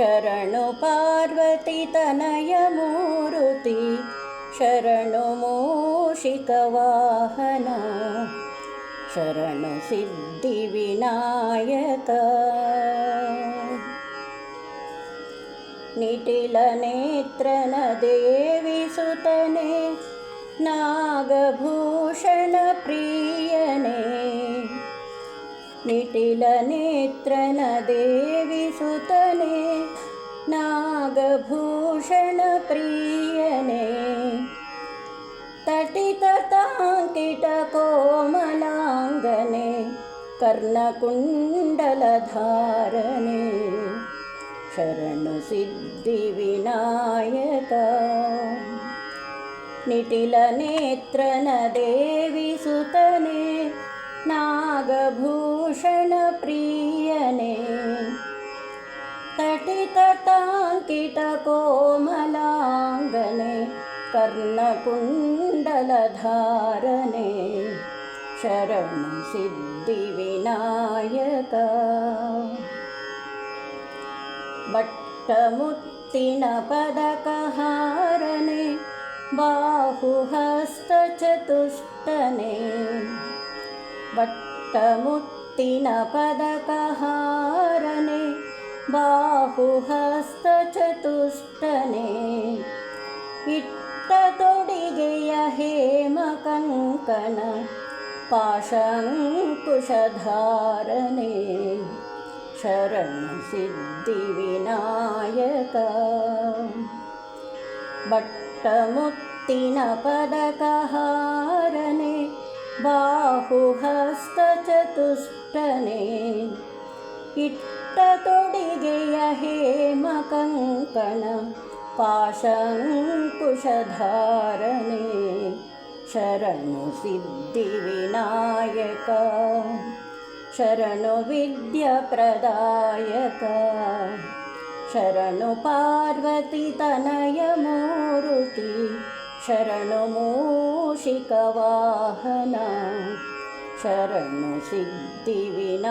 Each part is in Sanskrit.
शरणु पार्वतीतनयमूरुति शरणु मूषिकवाहन शरणु सिद्धिविनायक निटिलनेत्रनदेवि सुतने नागभूषणप्रियने निटिलनेत्रनदेवि सुतने नागभूषणप्रियने तटितताङ्किटकोमलाङ्गने कर्णकुण्डलधारणे शरणु सिद्धिविनायक निटिलनेत्रनदेवि सुतने नागभूषणप्रियने तटितटाङ्किटकोमलाङ्गने कर्णकुण्डलधारणे शरणु सिद्धिविनायक भट्टमुत्तिनपदकहारणे बाहुहस्तचतुष्टने भट्टमुत्तिनपदकहारणे बाहुहस्तचतुष्टने इत्ततो हेमकङ्कणपाशङ्कुषधारणे पाशङ्कुशधारणे शरणसिद्धिविनायक। भट्टमुक्तिनपदकहारणे बाहुहस्तचतुष्टने किट्टतोडिगेयहेमकङ्कण पाशङ्कुशधारणे शरणुसिद्धिविनायक शरणुविद्यप्रदायक शरणु पार्वतीतनयमुरुति शरणमूषिकवाहन शरणु सिद्धिविनायक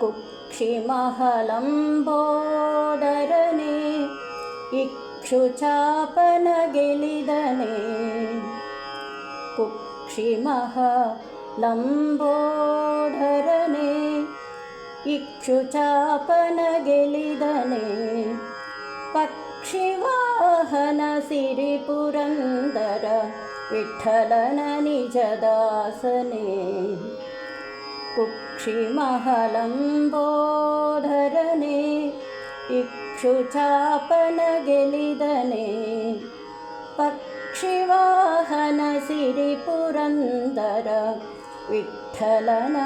कुक्षिमहलम्बोदरने इक्षुचापनगिलिदने कुक्षिमः लम्बोधरने इक्षुचापनगिलिदने पक्षिवाहनसिरिपुरन्दर विठ्ठलन निजदासने कुक्षिमहलम्बोधरने इक्षुचापनगिलिदने पक्षिवाहनसिरिपुरन्दर विठ्ठलन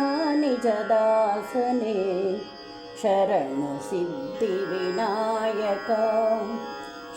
निजदासने शरणु